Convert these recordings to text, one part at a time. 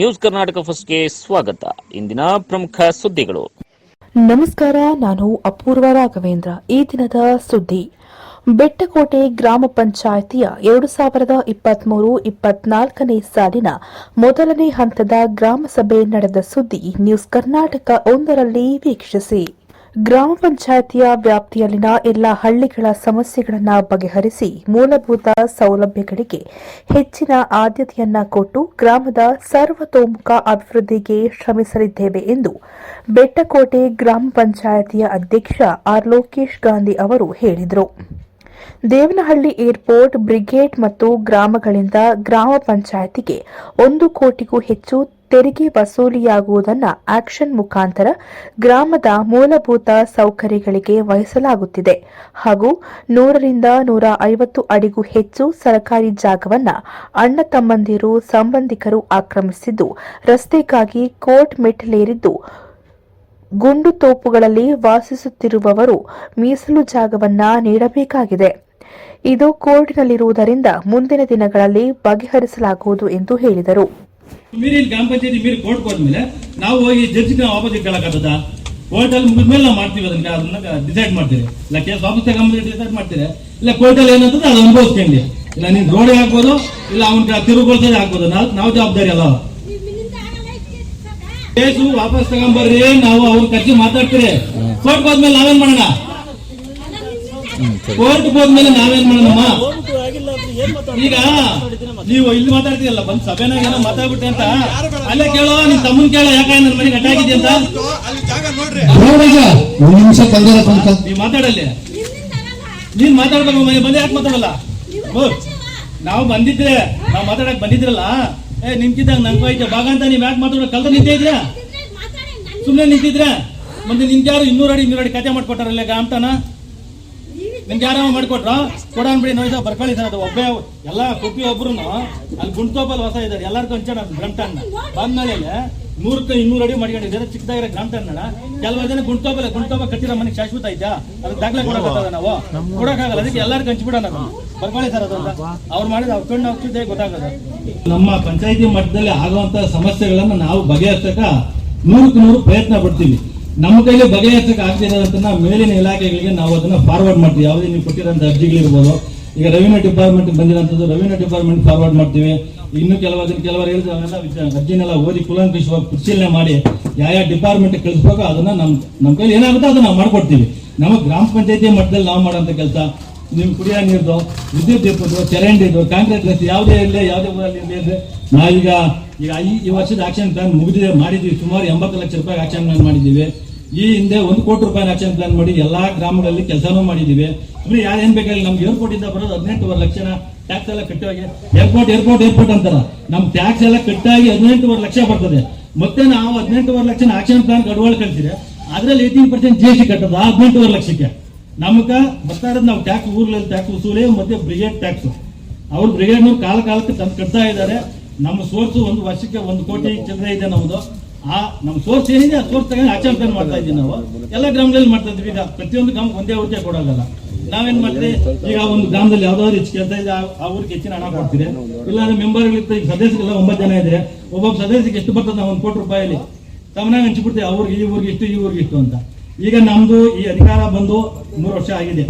News Karnataka ಫಸ್ಟ್ಗೆ ಸ್ವಾಗತ. ಇಂದಿನ ಪ್ರಮುಖ ಸುದ್ದಿಗಳು. ನಮಸ್ಕಾರ, ನಾನು ಅಪೂರ್ವ ರಾಘವೇಂದ್ರ. ಈ ದಿನದ ಸುದ್ದಿ. ಬೆಟ್ಟಕೋಟೆ ಗ್ರಾಮ ಪಂಚಾಯಿತಿಯ ಎರಡು ಸಾವಿರದ ಇಪ್ಪತ್ಮೂರು ಇಪ್ಪತ್ನಾಲ್ಕನೇ ಸಾಲಿನ ಮೊದಲನೇ ಹಂತದ ಗ್ರಾಮ ಸಭೆ ನಡೆದ ಸುದ್ದಿ ನ್ಯೂಸ್ ಕರ್ನಾಟಕ ಒಂದರಲ್ಲಿ ವೀಕ್ಷಿಸಿ. ಗ್ರಾಮ ಪಂಚಾಯಿತಿಯ ವ್ಯಾಪ್ತಿಯಲ್ಲಿನ ಎಲ್ಲ ಹಳ್ಳಿಗಳ ಸಮಸ್ಯೆಗಳನ್ನು ಬಗೆಹರಿಸಿ ಮೂಲಭೂತ ಸೌಲಭ್ಯಗಳಿಗೆ ಹೆಚ್ಚಿನ ಆದ್ಯತೆಯನ್ನ ಕೊಟ್ಟು ಗ್ರಾಮದ ಸರ್ವತೋಮುಖ ಅಭಿವೃದ್ಧಿಗೆ ಶ್ರಮಿಸಲಿದ್ದೇವೆ ಎಂದು ಬೆಟ್ಟಕೋಟೆ ಗ್ರಾಮ ಪಂಚಾಯಿತಿಯ ಅಧ್ಯಕ್ಷ ಆರ್ ಲೋಕೇಶ್ ಗಾಂಧಿ ಅವರು ಹೇಳಿದರು. ದೇವನಹಳ್ಳಿ ಏರ್ಪೋರ್ಟ್, ಬ್ರಿಗೇಡ್ ಮತ್ತು ಗ್ರಾಮಗಳಿಂದ ಗ್ರಾಮ ಪಂಚಾಯಿತಿಗೆ ಒಂದು ಕೋಟಿಗೂ ಹೆಚ್ಚು ತೆರಿಗೆ ವಸೂಲಿಯಾಗುವುದನ್ನು ಆಕ್ಷನ್ ಮುಖಾಂತರ ಗ್ರಾಮದ ಮೂಲಭೂತ ಸೌಕರ್ಯಗಳಿಗೆ ವಹಿಸಲಾಗುತ್ತಿದೆ. ಹಾಗೂ ನೂರರಿಂದ ನೂರ ಐವತ್ತು ಅಡಿಗೂ ಹೆಚ್ಚು ಸರ್ಕಾರಿ ಜಾಗವನ್ನು ಅಣ್ಣ ತಮ್ಮಂದಿರು, ಸಂಬಂಧಿಕರು ಆಕ್ರಮಿಸಿದ್ದು, ರಸ್ತೆಗಾಗಿ ಕೋರ್ಟ್ ಮೆಟ್ಟಿಲೇರಿದ್ದು, ಗುಂಡು ತೋಪುಗಳಲ್ಲಿ ವಾಸಿಸುತ್ತಿರುವವರು ಮೀಸಲು ಜಾಗವನ್ನ ನೀಡಬೇಕಾಗಿದೆ. ಇದು ಕೋರ್ಟಿನಲ್ಲಿರುವುದರಿಂದ ಮುಂದಿನ ದಿನಗಳಲ್ಲಿ ಬಗೆಹರಿಸಲಾಗುವುದು ಎಂದು ಹೇಳಿದರು. ಮೀರಿ ಇಲ್ಲಿ ಗ್ರಾಮ ಪಂಚಾಯತಿ ಮೀರಿ ಕೋರ್ಟ್ ಹೋದ್ಮೇಲೆ ನಾವು ಹೋಗಿ ಜಡ್ಜಿಗೆ ನಾವು ವಾಪಸ್ ಕೇಳಕ್ಕಾಗದ ಕೋರ್ಟ್ ಅಲ್ಲಿ ಮುಗಿದ್ಮೇಲೆ ನಾವು ಮಾಡ್ತೀವಿ ಅದನ್ನ ಅದನ್ನ ಡಿಸೈಡ್ ಮಾಡ್ತೀವಿ ಇಲ್ಲ ಕೇಸ್ ವಾಪಸ್ ತಗೊಂಬಂದು ಡಿಸೈಡ್ ಮಾಡ್ತೀರಿ. ಇಲ್ಲ ಕೋರ್ಟ್ ಅಲ್ಲಿ ಏನಂತಂದ್ರೆ ಅದು ಅನುಭವಿಸ್ಕೊಂಡು ಇಲ್ಲ ನೀನ್ ರೋಡ್ ಹಾಕ್ಬೋದು ಇಲ್ಲ ಅವ್ನ ತಿರುಗೊಳ್ಸೋದೇ ಹಾಕ್ಬೋದು. ನಾವು ನಾವು ಜವಾಬ್ದಾರಿ ಅಲ್ಲ. ಕೇಸು ವಾಪಸ್ ತಗೊಂಬರ್ರಿ ನಾವು ಅವ್ರ ಖರ್ಚು ಮಾತಾಡ್ತೀರಿ. ಕೋರ್ಟ್ ಹೋದ್ಮೇಲೆ ನಾವೇನ್ ಮಾಡೋಣ? ಕೋರ್ಟ್ ಹೋದ್ಮೇಲೆ ನಾವೇನ್ ಮಾಡೋಣಮ್ಮ? ಈಗ ನೀವು ಇಲ್ಲಿ ಮಾತಾಡ್ತೀರಲ್ಲ ಬಂದ್ ಸಭೆನಾಗ ಏನೋ ಮಾತಾಡ್ಬಿಟ್ಟೆ ಅಂತ? ಅಲ್ಲೇ ಕೇಳೋ ನಿನ್ ತಮ್ಮನ್ ಕೇಳೋ ಯಾಕೆ ನನ್ನ ಮನೆಗೆ ಅಟ್ಟಾಗಿದೆ ಅಂತ? ನಿಮಿಷ ನೀವ್ ಮಾತಾಡಲ್ಲಿ. ನೀನ್ ಮಾತಾಡ್ಬೇಕು ಮನೆ ಬಂದೆ ಯಾಕೆ ಮಾತಾಡಲ್ಲ? ಓ, ನಾವು ಬಂದಿದ್ರೆ ನಾವು ಮಾತಾಡಕ್ ಬಂದಿದ್ರಲ್ಲ? ಏ ನಿಂತಿದ್ದಾಗ ನಂಗೆ ಐತೆ ಭಾಗ ಅಂತ ನೀವ್ ಯಾಕೆ ಮಾತಾಡೋ ಕಲ್ತ ನಿಂತೇ ಇದ್ರ ಸುಮ್ನೆ ನಿಂತಿದ್ರ ಮತ್ತೆ ನಿನ್ಗೆ ಯಾರು ಇನ್ನೂರು ಅಡಿ ಇನ್ನೂರು ಅಡಿ ಕತೆ ಮಾಡ್ಕೊಟ್ಟಾರಲ್ಲ ಗಾಮ್ಟನ ನಿಮ್ಗೆ ಯಾರೋ ಮಾಡ್ಕೊಟ್ರ? ಕೊಡೋಣ ಬಿಡಿ ಬರ್ಕೊಳ್ಳಿ ಸರ್, ಅದು ಒಬ್ಬೇ ಎಲ್ಲ ಕುಪ್ಪಿ ಒಬ್ರು ಅಲ್ಲಿ ಗುಂಡ್ತೋಪಲ್ಲಿ ಹೊಸ ಇದ್ದಾರೆ. ಎಲ್ಲರಿಗೂ ಹಂಚೋಣ ಗ್ರಂಟಣ್ಣ ಬಂದ್ಮೇಲೆ ನೂರಕ್ಕೆ ಇನ್ನೂರು ಅಡಿ ಮಾಡ್ಕೊಂಡಿದ್ದಾರೆ. ಚಿಕ್ಕದಾಗಿರ ಗ್ರಂಟಣ್ಣ ಕೆಲವು ಜನ ಗುಂಡ್ತೋಪಲ್ಲ, ಗುಂಡ್ತೋಪ ಕಟ್ಟಿರೋ ಮನೆಗೆ ಶಾಶ್ವತ ಐತಾ ಅದಕ್ಕೆ ದಾಖಲೆ ಕೊಡಕ್ಕಾಗಲ್ಲ ನಾವು? ಕೊಡೋಕ್ಕಾಗಲ್ಲ. ಅದಕ್ಕೆ ಎಲ್ಲರಿಗೂ ಹಂಚ್ಬಿಡೋಣ ಬರ್ಕೊಳ್ಳಿ ಸರ್ ಅದನ್ನ ಅವ್ರು ಮಾಡಿದ ಅವ್ರ ಕಣ್ಣು ಗೊತ್ತಾಗೋದು ನಮ್ಮ ಪಂಚಾಯಿತಿ ಮಟ್ಟದಲ್ಲಿ ಆಗುವಂತ ಸಮಸ್ಯೆಗಳನ್ನ ನಾವು ಬಗೆಹರಿಸಕ ನೂರಕ್ಕೆ ನೂರು ಪ್ರಯತ್ನ ಪಡ್ತೀವಿ. ನಮ್ಮ ಕೈಗೆ ಬಗೆಹರಿಸಕ್ಕೆ ಆಗ್ತಿರೋದಂತ ಮೇಲಿನ ಇಲಾಖೆಗಳಿಗೆ ನಾವು ಅದನ್ನ ಫಾರ್ವರ್ಡ್ ಮಾಡ್ತೀವಿ. ಯಾವುದೇ ನೀವು ಕೊಟ್ಟಿರೋಂಥ ಅರ್ಜಿಗಳಿರ್ಬೋದು. ಈಗ ರೆವಿನ್ಯೂ ಡಿಪಾರ್ಟ್ಮೆಂಟ್ ಬಂದಿರೋಂಥದ್ದು ರೆವಿನ್ಯೂ ಡಿಪಾರ್ಟ್ಮೆಂಟ್ ಫಾರ್ವರ್ಡ್ ಮಾಡ್ತೀವಿ. ಇನ್ನು ಕೆಲವರು ಕೆಲವರು ಹೇಳಿದ್ರೆ ಅವೆಲ್ಲ ಅರ್ಜಿನೆಲ್ಲ ಓದಿ ಕುಲಂಕುಷವಾಗಿ ಪರಿಶೀಲನೆ ಮಾಡಿ ಯಾವ ಯಾವ ಡಿಪಾರ್ಟ್ಮೆಂಟ್ ಕಳಿಸ್ಬೇಕು ಅದನ್ನ ನಮ್ ನಮ್ಮ ಕೈಲಿ ಏನಾಗುತ್ತೋ ಅದನ್ನ ನಾವು ಮಾಡ್ಕೊಡ್ತೀವಿ. ನಮ್ಮ ಗ್ರಾಮ ಪಂಚಾಯತಿ ಮಟ್ಟದಲ್ಲಿ ನಾವು ಮಾಡೋಂಥ ಕೆಲಸ, ನಿಮ್ ಕುಡಿಯೋ ನೀರ್ದು, ವಿದ್ಯುತ್ ದೀಪದ್ದು ಚರಂಡಿದು ಕಾಂಕ್ರೀಟ್ ರಸ್ತೆ ಯಾವುದೇ ಇರಲಿ, ಯಾವುದೇ ಊರಲ್ಲಿ ಇರಲಿ ನಾವೀಗ ಈಗ ಈ ವರ್ಷದ ಆಕ್ಷನ್ ಪ್ಲಾನ್ ಮುಗಿದಿದೆ, ಮಾಡಿದ್ವಿ. ಸುಮಾರು ಎಂಬತ್ತು ಲಕ್ಷ ರೂಪಾಯಿ ಆಕ್ಷನ್ ಪ್ಲಾನ್ ಮಾಡಿದ್ದೀವಿ ಈ ಹಿಂದೆ ಒಂದು ಕೋಟಿ ರೂಪಾಯಿ ಆಕ್ಷನ್ ಪ್ಲಾನ್ ಮಾಡಿ ಎಲ್ಲಾ ಗ್ರಾಮಗಳಲ್ಲಿ ಕೆಲಸನೂ ಮಾಡಿದ್ದೀವಿ ಅಂದ್ರೆ ಯಾರೇನ್ ಬೇಕಾಗಿಲ್ಲ, ನಮ್ಗೆ ಏರ್ಪೋರ್ಟ್ ಇಂದ ಬರೋದು ಹದಿನೆಂಟುವರೆ ಲಕ್ಷ ಟ್ಯಾಕ್ಸ್ ಎಲ್ಲ ಕಟ್ಟಾಗಿ ಏರ್ಪೋರ್ಟ್ ಏರ್ಪೋರ್ಟ್ ಏರ್ಪೋರ್ಟ್ ಅಂತಾರ. ನಮ್ ಟ್ಯಾಕ್ಸ್ ಎಲ್ಲ ಕಟ್ಟಾಗಿ ಹದಿನೆಂಟುವರೆ ಲಕ್ಷ ಬರ್ತದೆ. ಮತ್ತೆ ನಾವು ಹದಿನೆಂಟುವರೆ ಲಕ್ಷ ಆಕ್ಷನ್ ಪ್ಲಾನ್ ಗಡವಾಳ ಕಳಿಸಿದ್ರೆ ಅದ್ರಲ್ಲಿ eighteen percent G S T ಕಟ್ಟದ ಹದಿನೆಂಟುವರೆ ಲಕ್ಷಕ್ಕೆ. ನಮಗ ಬರ್ತಾ ಇರೋದು ನಾವು ಟ್ಯಾಕ್ಸ್ ಊರ್ಗಳಲ್ಲಿ ಟ್ಯಾಕ್ಸ್ ವಸೂಲಿ ಮತ್ತೆ ಬ್ರಿಗೇಡ್ ಟ್ಯಾಕ್ಸ್ ಅವ್ರು ಬ್ರಿಗೇಡ್ನವ್ರು ಕಾಲ ಕಾಲಕ್ಕೆ ತಂದು ಕಟ್ತಾ ಇದ್ದಾರೆ. ನಮ್ಮ ಸೋರ್ಸ್ ಒಂದು ವರ್ಷಕ್ಕೆ ಒಂದು ಕೋಟಿ ಚಿಲ್ಲರೆ ಇದೆ ನಮ್ದು. ಆ ನಮ್ಮ ಸೋರ್ಸ್ ಏನಿದೆ, ಆ ಸೋರ್ಸ್ ತಗೊಂಡು ಆಚರಣೆ ಮಾಡ್ತಾ ಇದ್ದೀವಿ ನಾವು. ಎಲ್ಲ ಗ್ರಾಮಗಳಲ್ಲಿ ಮಾಡ್ತಾ ಇದ್ವಿ ಈಗ ಪ್ರತಿಯೊಂದು ಗ್ರಾಮಕ್ಕೆ ಒಂದೇ ಊರಿಗೆ ಕೊಡೋಲ್ಲ ನಾವೇನ್ ಮಾಡ್ತೀವಿ ಈಗ ಒಂದು ಗ್ರಾಮದಲ್ಲಿ ಯಾವ್ದಾದ್ರು ಹೆಚ್ಚು ಕೆಲಸ ಇದೆ, ಆ- ಊರಿಗೆ ಹೆಚ್ಚಿನ ಹಣ ಕೊಡ್ತೀರಿ. ಇಲ್ಲಾಂದ್ರೆ ಮೆಂಬರ್ಗಳಿರ್ತ ಈಗ ಸದಸ್ಯರೆಲ್ಲ ಒಂಬತ್ತು ಜನ ಇದ್ರೆ, ಒಬ್ಬೊಬ್ಬ ಸದಸ್ಯಕ್ಕೆ ಎಷ್ಟು ಬರ್ತದೆ ಒಂದು ಕೋಟಿ ರೂಪಾಯಲ್ಲಿ ತಮ್ಮನಾಗ ಹಂಚಿಬಿಡ್ತೀವಿ ಅವ್ರಿಗೆ ಈ ಊರಿಗೆ ಇಷ್ಟು, ಈ ಊರಿಗೆ ಇಷ್ಟು ಅಂತ. ಈಗ ನಮ್ದು ಈ ಅಧಿಕಾರ ಬಂದು ಮೂರು ವರ್ಷ ಆಗಿದೆ.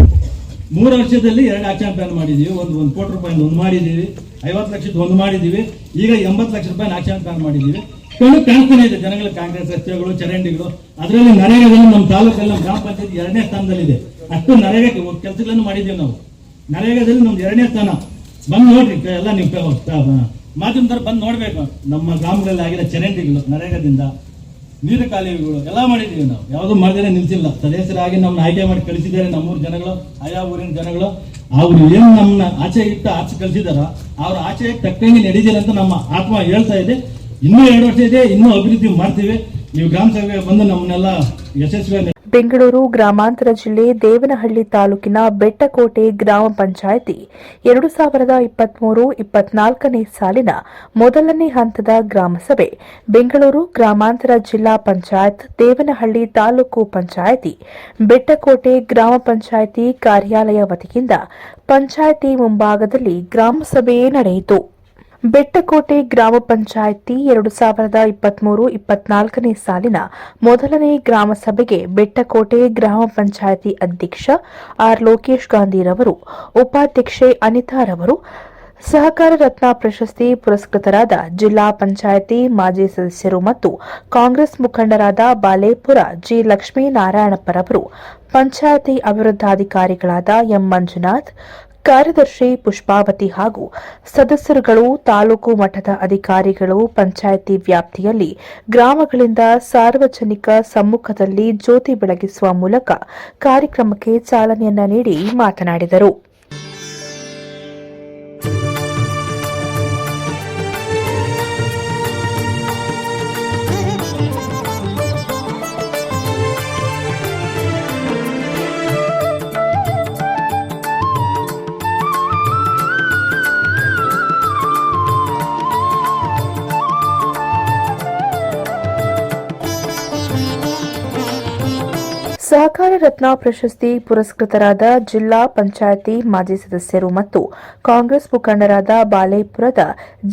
ಮೂರು ವರ್ಷದಲ್ಲಿ ಎರಡು ಆಕ್ಷನ್ ಪ್ಲಾನ್ ಮಾಡಿದೀವಿ. ಒಂದು ಒಂದು ಕೋಟಿ ರೂಪಾಯಿ ಒಂದು ಮಾಡಿದೀವಿ. ಐವತ್ತು ಲಕ್ಷದ ಒಂದು ಮಾಡಿದೀವಿ. ಈಗ ಎಂಬತ್ತು ಲಕ್ಷ ರೂಪಾಯಿ ಆಕ್ಷನ್ ಪ್ಲಾನ್ ಮಾಡಿದೀವಿ. ಕಣ್ಣು ಕಾಣ್ತಾನೆ ಇದೆ ಜನಗಳ ಕಾಂಗ್ರೆಸ್ ರಸ್ತೆಗಳು ಚರಂಡಿಗಳು. ಅದರಲ್ಲಿ ನರೇಗಾದಲ್ಲಿ ನಮ್ಮ ತಾಲೂಕಲ್ಲಿ ನಮ್ಮ ಗ್ರಾಮ ಪಂಚಾಯತ್ ಎರಡನೇ ಸ್ಥಾನದಲ್ಲಿದೆ. ಅಷ್ಟು ನರೇಗಾಕ್ಕೆ ಕೆಲಸಗಳನ್ನು ಮಾಡಿದೀವಿ ನಾವು. ನರೇಗಾದಲ್ಲಿ ನಮ್ದು ಎರಡನೇ ಸ್ಥಾನ. ಬಂದು ನೋಡ್ರಿ ಎಲ್ಲ ಎಲ್ಲ ನೀವು ಮಾಧ್ಯಮದವ್ರು ಬಂದು ನೋಡ್ಬೇಕು. ನಮ್ಮ ಗ್ರಾಮಗಳಲ್ಲಿ ಆಗಿರೋ ಚರಂಡಿಗಳು, ನರೇಗಾದಿಂದ ನೀರು ಕಾಲುವೆಗಳು ಎಲ್ಲ ಮಾಡಿದ್ದೀವಿ ನಾವು. ಯಾವುದೂ ಮಾಡಿದ್ರೆ ನಿಲ್ಸಿಲ್ಲ. ಸದಸ್ಯರಾಗಿ ನಮ್ಮನ್ನ ಆಯ್ಕೆ ಮಾಡಿ ಕಳಿಸಿದ್ದಾರೆ ನಮ್ಮೂರ ಜನಗಳು, ಆಯಾ ಊರಿನ ಜನಗಳು. ಅವ್ರು ಏನು ನಮ್ಮನ್ನ ಆಚೆ ಇಟ್ಟು ಆಚೆ ಕಳಿಸಿದಾರ, ಅವ್ರ ಆಚೆ ತಕ್ಕಂಗೆ ನಡೀದಿಲ್ಲ ಅಂತ ನಮ್ಮ ಆತ್ಮ ಹೇಳ್ತಾ ಇದೆ. ಇನ್ನೂ ಎರಡು ವರ್ಷ ಇದೆ, ಇನ್ನೂ ಅಭಿವೃದ್ಧಿ ಮಾಡ್ತೀವಿ. ನೀವು ಗ್ರಾಮ ಸಭೆ ಬಂದು ನಮ್ಮನ್ನೆಲ್ಲ ಯಶಸ್ವಿ ಬೆಂಗಳೂರು ಗ್ರಾಮಾಂತರ ಜಿಲ್ಲೆ ದೇವನಹಳ್ಳಿ ತಾಲೂಕಿನ ಬೆಟ್ಟಕೋಟೆ ಗ್ರಾಮ ಪಂಚಾಯಿತಿ. ಎರಡು ಸಾವಿರದ ಇಪ್ಪತ್ಮೂರು, ಇಪ್ಪತ್ನಾಲ್ಕನೇ ಸಾಲಿನ ಮೊದಲನೇ ಹಂತದ ಗ್ರಾಮಸಭೆ ಬೆಂಗಳೂರು ಗ್ರಾಮಾಂತರ ಜಿಲ್ಲಾ ಪಂಚಾಯತ್, ದೇವನಹಳ್ಳಿ ತಾಲೂಕು ಪಂಚಾಯಿತಿ. ಬೆಟ್ಟಕೋಟೆ ಗ್ರಾಮ ಪಂಚಾಯಿತಿ ಕಾರ್ಯಾಲಯ ವತಿಯಿಂದ ಪಂಚಾಯಿತಿ ಮುಂಭಾಗದಲ್ಲಿ ಗ್ರಾಮಸಭೆ ನಡೆಯಿತು. ಬೆಟ್ಟಕೋಟೆ ಗ್ರಾಮ ಪಂಚಾಯಿತಿ ಎರಡು ಸಾವಿರದ ಇಪ್ಪತ್ಮೂರು ಇಪ್ಪತ್ನಾಲ್ಕನೇ ಸಾಲಿನ ಮೊದಲನೇ ಗ್ರಾಮ ಸಭೆಗೆ ಬೆಟ್ಟಕೋಟೆ ಗ್ರಾಮ ಪಂಚಾಯಿತಿ ಅಧ್ಯಕ್ಷ ಆರ್ ಲೋಕೇಶ್ ಗಾಂಧಿರವರು, ಉಪಾಧ್ಯಕ್ಷೆ ಅನಿತಾರವರು ಸಹಕಾರ ರತ್ನ ಪ್ರಶಸ್ತಿ ಪುರಸ್ಕೃತರಾದ ಜಿಲ್ಲಾ ಪಂಚಾಯಿತಿ ಮಾಜಿ ಸದಸ್ಯರು ಮತ್ತು ಕಾಂಗ್ರೆಸ್ ಮುಖಂಡರಾದ ಬಾಲೇಪುರ ಜಿ ಲಕ್ಷ್ಮೀನಾರಾಯಣಪ್ಪರವರು ಪಂಚಾಯಿತಿ ಅಭಿವೃದ್ಧಾಧಿಕಾರಿಗಳಾದ ಎಂ ಮಂಜುನಾಥ್ ಕಾರ್ಯದರ್ಶಿ ಪುಷ್ಪಾವತಿ ಹಾಗೂ ಸದಸ್ಯರುಗಳು, ತಾಲೂಕು ಮಠದ ಅಧಿಕಾರಿಗಳು, ಪಂಚಾಯಿತಿ ವ್ಯಾಪ್ತಿಯಲ್ಲಿ ಗ್ರಾಮಗಳಿಂದ ಸಾರ್ವಜನಿಕ ಸಮ್ಮುಖದಲ್ಲಿ ಜ್ಯೋತಿ ಬೆಳಗಿಸುವ ಮೂಲಕ ಕಾರ್ಯಕ್ರಮಕ್ಕೆ ಚಾಲನೆಯನ್ನ ನೀಡಿ ಮಾತನಾಡಿದರು. ರತ್ನ ಪ್ರಶಸ್ತಿ ಪುರಸ್ಕೃತರಾದ ಜಿಲ್ಲಾ ಪಂಚಾಯಿತಿ ಮಾಜಿ ಸದಸ್ಯರು ಮತ್ತು ಕಾಂಗ್ರೆಸ್ ಮುಖಂಡರಾದ ಬಾಲೇಪುರದ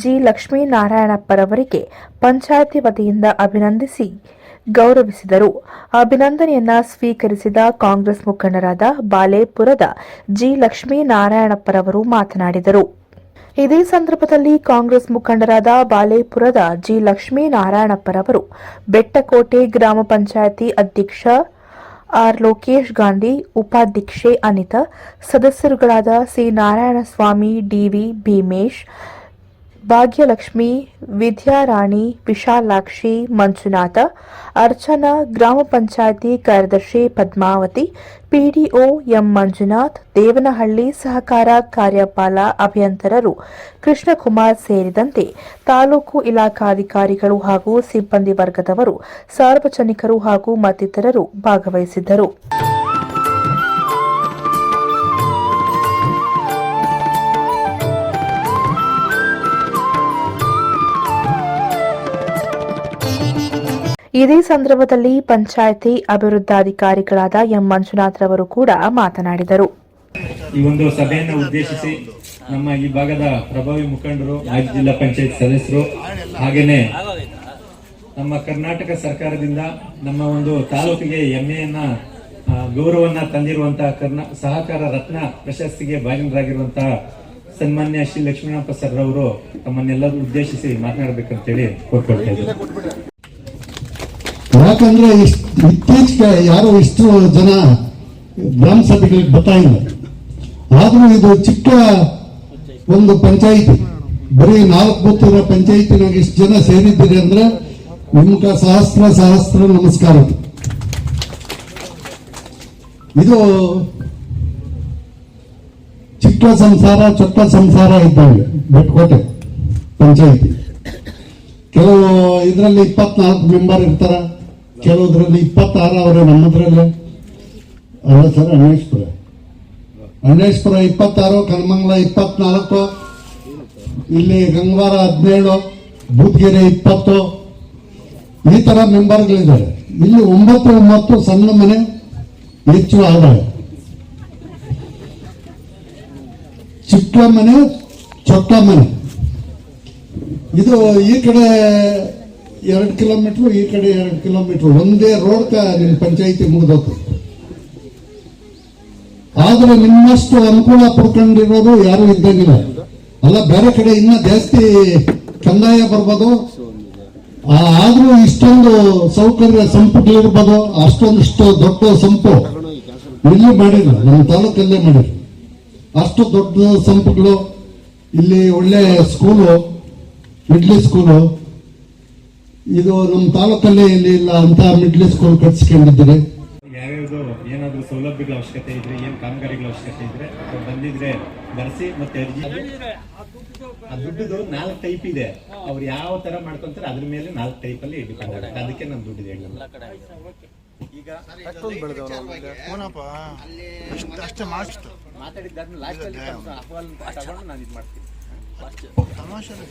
ಜಿ ಲಕ್ಷ್ಮೀನಾರಾಯಣಪ್ಪರವರಿಗೆ ಪಂಚಾಯಿತಿ ವತಿಯಿಂದ ಅಭಿನಂದಿಸಿ ಗೌರವಿಸಿದರು. ಅಭಿನಂದನೆಯನ್ನ ಸ್ವೀಕರಿಸಿದ ಕಾಂಗ್ರೆಸ್ ಮುಖಂಡರಾದ ಬಾಲೇಪುರದ ಜಿ ಲಕ್ಷ್ಮೀನಾರಾಯಣಪ್ಪರವರು ಮಾತನಾಡಿದರು. ಇದೇ ಸಂದರ್ಭದಲ್ಲಿ ಕಾಂಗ್ರೆಸ್ ಮುಖಂಡರಾದ ಬಾಲೇಪುರದ ಜಿ ಲಕ್ಷ್ಮೀನಾರಾಯಣಪ್ಪರವರು ಬೆಟ್ಟಕೋಟೆ ಗ್ರಾಮ ಪಂಚಾಯಿತಿ ಅಧ್ಯಕ್ಷ ಆರ್. ಲೋಕೇಶ್ ಗಾಂಧಿ ಉಪಾಧ್ಯಕ್ಷೆ Anitha ಸದಸ್ಯರುಗಳಾದ C. Narayanaswamy D V Bheemesh Bhagyalakshmi, Vidyarani, Vishalakshi Manjunatha Archana, ಗ್ರಾಮ ಪಂಚಾಯಿತಿ ಕಾರ್ಯದರ್ಶಿ ಪದ್ಮಾವತಿ, ಪಿಡಿಒ ಎಂ ಮಂಜುನಾಥ್, ದೇವನಹಳ್ಳಿ ಸಹಕಾರ ಕಾರ್ಯಪಾಲ ಅಭಿಯಂತರರು, ಕೃಷ್ಣಕುಮಾರ್ ಸೇರಿದಂತೆ ತಾಲೂಕು ಇಲಾಖಾಧಿಕಾರಿಗಳು ಹಾಗೂ ಸಿಬ್ಬಂದಿ ವರ್ಗದವರು, ಸಾರ್ವಜನಿಕರು ಹಾಗೂ ಮತ್ತಿತರರು ಭಾಗವಹಿಸಿದ್ದರು. ಇದೇ ಸಂದರ್ಭದಲ್ಲಿ ಪಂಚಾಯಿತಿ ಅಭಿವೃದ್ಧಾಧಿಕಾರಿಗಳಾದ ಎಂ ಮಂಜುನಾಥ್ ರವರು ಕೂಡ ಮಾತನಾಡಿದರು. ಈ ಒಂದು ಸಭೆಯನ್ನು ಉದ್ದೇಶಿಸಿ ನಮ್ಮ ಈ ಭಾಗದ ಪ್ರಭಾವಿ ಮುಖಂಡರು, ಮಾಜಿ ಜಿಲ್ಲಾ ಪಂಚಾಯತ್ ಸದಸ್ಯರು, ಹಾಗೇನೆ ನಮ್ಮ ಕರ್ನಾಟಕ ಸರ್ಕಾರದಿಂದ ನಮ್ಮ ಒಂದು ತಾಲೂಕಿಗೆ ಹೆಮ್ಮೆಯನ್ನ ಗೌರವನ್ನ ತಂದಿರುವಂತಹ ಕರ್ನಾ, ಸಹಕಾರ ರತ್ನ ಪ್ರಶಸ್ತಿಗೆ ಭಾಜನರಾಗಿರುವಂತಹ ಸನ್ಮಾನ್ಯ ಶ್ರೀ ಲಕ್ಷ್ಮೀನಪ್ಪ ಸರ್ ಅವರು ತಮ್ಮನ್ನೆಲ್ಲರೂ ಉದ್ದೇಶಿಸಿ ಮಾತನಾಡಬೇಕಂತೇಳಿ ಕೋರ್ಕೊಳ್ತಾ ಇದ್ದಾರೆ ಯಾಕಂದ್ರೆ ಇಷ್ಟು ಇತ್ತೀಚೆಗೆ ಯಾರು ಇಷ್ಟು ಜನ ಗ್ರಾಮ ಸಭೆಗಳಿಗೆ ಬರ್ತಾ ಇಲ್ಲ ಆದರೂ ಇದು ಚಿಕ್ಕ ಒಂದು ಪಂಚಾಯಿತಿ. ಬರೀ ನಾಲ್ಕು ಗೊತ್ತಿರೋ ಪಂಚಾಯಿತಿನಾಗ ಇಷ್ಟು ಜನ ಸೇರಿದ್ದೀರಿ ಅಂದ್ರೆ ನಿಮ್ಗೆ ಸಹಸ್ರ ಸಹಸ್ರ ನಮಸ್ಕಾರ. ಇದು ಚಿಕ್ಕ ಸಂಸಾರ, ಚೊಕ್ಕ ಸಂಸಾರ ಇದ್ದಾವೆ, ಬೆಟ್ಕೋಟೆ ಪಂಚಾಯಿತಿ. ಕೆಲವು ಇದರಲ್ಲಿ ಇಪ್ಪತ್ನಾಲ್ಕು ಮೆಂಬರ್ ಇರ್ತಾರ. ಕೆಲವುದ್ರಲ್ಲಿ ಇಪ್ಪತ್ತಾರು ಅವರೇ ನಮ್ಮದ್ರಲ್ಲಿ. ಅಲ್ಲ ಸರ್ ಅನ್ವೇಶ್ಪುರ ಅನ್ವೇಶ್ಪುರ ಇಪ್ಪತ್ತಾರು ಕಲ್ಮಂಗ್ಲ ಇಪ್ಪತ್ನಾಲ್ಕು, ಇಲ್ಲಿ ಗಂಗವಾರ ಹದಿನೇಳು, ಬೂದ್ಗೆರೆ ಇಪ್ಪತ್ತು. ಈ ಥರ ಮೆಂಬರ್ಗಳಿದ್ದಾರೆ ಇಲ್ಲಿ ಒಂಬತ್ತು ಒಂಬತ್ತು ಸಣ್ಣ ಮನೆ ಹೆಚ್ಚು ಆದಾಯ. ಚಿಕ್ಕ ಮನೆ, ಚೊಕ್ಕ ಮನೆ. ಇದು ಈ ಕಡೆ ಎರಡು ಕಿಲೋಮೀಟ್ರು, ಈ ಕಡೆ ಎರಡು ಕಿಲೋಮೀಟ್ರು. ಒಂದೇ ರೋಡ್ ನಿಮ್ಮ ಪಂಚಾಯಿತಿ ಮುಗಿದೋತು. ಆದ್ರೆ ನಿಮ್ಮಷ್ಟು ಅನುಕೂಲ ಪಡ್ಕೊಂಡಿರೋದು ಯಾರು ಇದ್ದಂಗಿಲ್ಲ. ಅಲ್ಲ, ಬೇರೆ ಕಡೆ ಇನ್ನ ಜಾಸ್ತಿ ಕಂದಾಯ ಬರ್ಬೋದು. ಆದರೂ ಇಷ್ಟೊಂದು ಸೌಕರ್ಯ ಸಂಪುಗಳಿರ್ಬೋದು ಅಷ್ಟೊಂದಿಷ್ಟು ದೊಡ್ಡ ಸಂಪು ಇಲ್ಲಿ ಮಾಡಿಲ್ಲ. ನಮ್ಮ ತಾಲೂಕಲ್ಲೇ ಮಾಡಿಲ್ಲ. ಅಷ್ಟು ದೊಡ್ಡ ಸಂಪುಗಳು, ಇಲ್ಲಿ ಒಳ್ಳೆ ಸ್ಕೂಲು ಮಿಡ್ಲಿ ಸ್ಕೂಲು ಇದು ನಮ್ಮ ತಾಲೂಕಲ್ಲಿ ಎಲ್ಲಿ ಇಲ್ಲ ಅಂತ ಮಿಡ್ಲ್ ಸ್ಕೂಲ್ ಯಾವ ಯಾವ್ಯಾವ್ದು ಏನಾದ್ರು ಸೌಲಭ್ಯಗಳ ಅವಶ್ಯಕತೆ ಇದ್ರೆ ಏನ್ ಕಾಮಗಾರಿಗಳ ಅವಶ್ಯಕತೆ ಇದ್ರೆ ಅವ್ರು ಬಂದಿದ್ರೆ ಬರ್ಸಿ ಮತ್ತೆ ಅರ್ಜಿ ಆ ದುಡ್ಡುದು ನಾಲ್ಕು ಟೈಪ್ ಇದೆ. ಅವ್ರು ಯಾವ ತರ ಮಾಡ್ಕೊಂತಾರೆ ಅದ್ರ ಮೇಲೆ ನಾಲ್ಕು ಟೈಪ್ ಅಲ್ಲಿ ಡಿಪೆಂಡ್ ಆಗುತ್ತೆ. ಅದಕ್ಕೆ ನಾನು ಅಷ್ಟೇ ಮಾಡಿಸ್ತು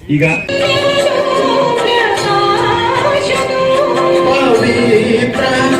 ಈಗ Pode ir pra